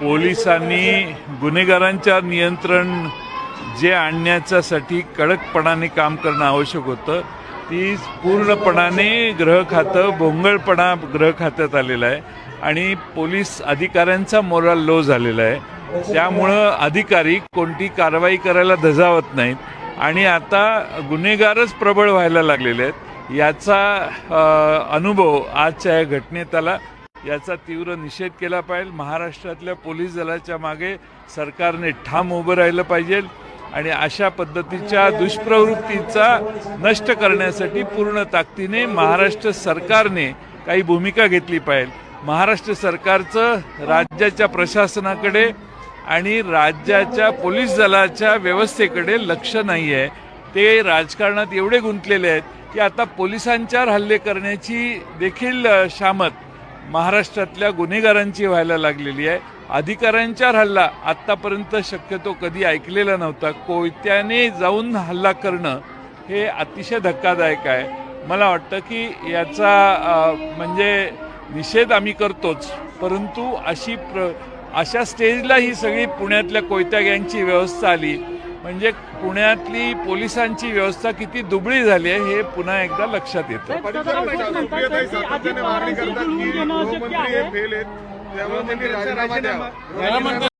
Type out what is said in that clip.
पोलिसांनी गुन्हेगारांच्या नियंत्रण जे आणण्याच्यासाठी कडकपणाने काम करणं आवश्यक होतं ती पूर्णपणाने ग्रह खातं भोंगळपणा ग्रह खात्यात आलेलं आहे आणि पोलीस अधिकाऱ्यांचा मोराल लो झालेला आहे. त्यामुळं अधिकारी कोणती कारवाई करायला धजावत नाहीत आणि आता गुन्हेगारच प्रबळ व्हायला लागलेले आहेत. याचा अनुभव आजच्या या घटनेत आला. याचा तीव्र निषेध केला पाहिजे. महाराष्ट्रातल्या पोलीस दलाच्या मागे सरकारने ठाम उभं राहिलं पाहिजे आणि अशा पद्धतीच्या दुष्प्रवृत्तीचा नष्ट करण्यासाठी पूर्ण ताकदीने महाराष्ट्र सरकारने काही भूमिका घेतली पाहिजे. महाराष्ट्र सरकारचं राज्याच्या प्रशासनाकडे आणि राज्याच्या पोलीस दलाच्या व्यवस्थेकडे लक्ष नाही आहे ते राजकारणात एवढे गुंतलेले आहेत की आता पोलिसांच्यावर हल्ले करण्याची देखील शामत महाराष्ट्रातल्या गुन्हेगारांची व्हायला लागलेली आहे. अधिकाऱ्यांच्यावर हल्ला आत्तापर्यंत शक्यतो कधी ऐकलेला नव्हता. कोयत्याने जाऊन हल्ला करणं हे अतिशय धक्कादायक आहे. मला वाटतं की याचा म्हणजे निषेध आम्ही करतोच. परंतु अशी प्र अशा स्टेजला ही सगळी पुण्यातल्या कोयत्या गँगची व्यवस्था आली. म्हणजे पुण्यातली पोलिसांची व्यवस्था किती दुबळी झाली आहे हे पुन्हा एकदा लक्षात येतं.